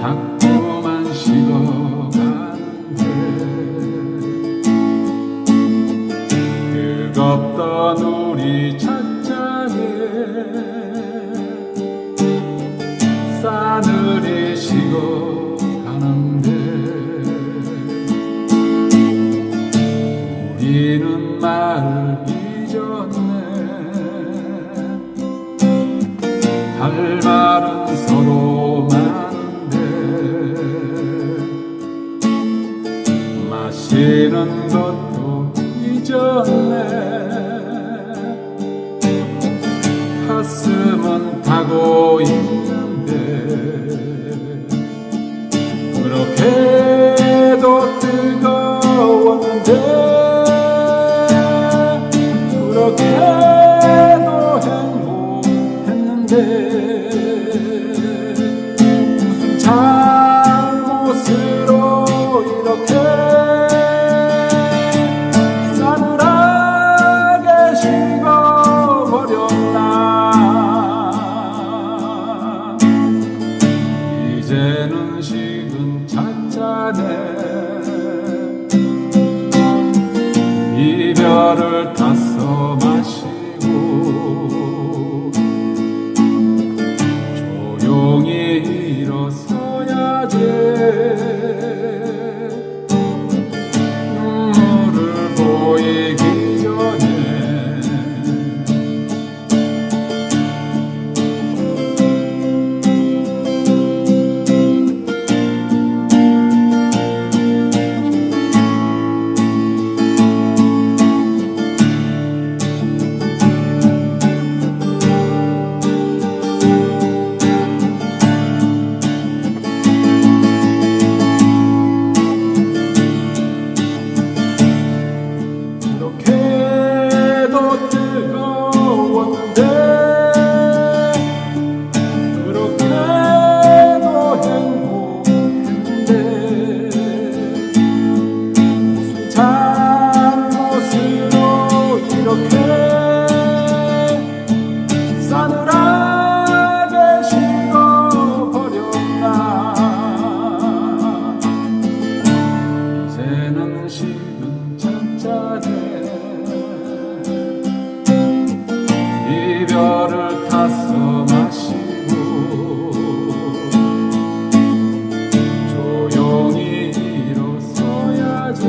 자꾸만 식어가는데 뜨겁던 우리 찻잔에 싸늘히 식어가는데 우리는 말을 잊었네. 닮아 지난 것도 잊었네. 가슴은 타고 있는데 그렇게도 뜨거웠는데. water, tossed 찾은 이별을 탔어 마시고 조용히 일어서야지.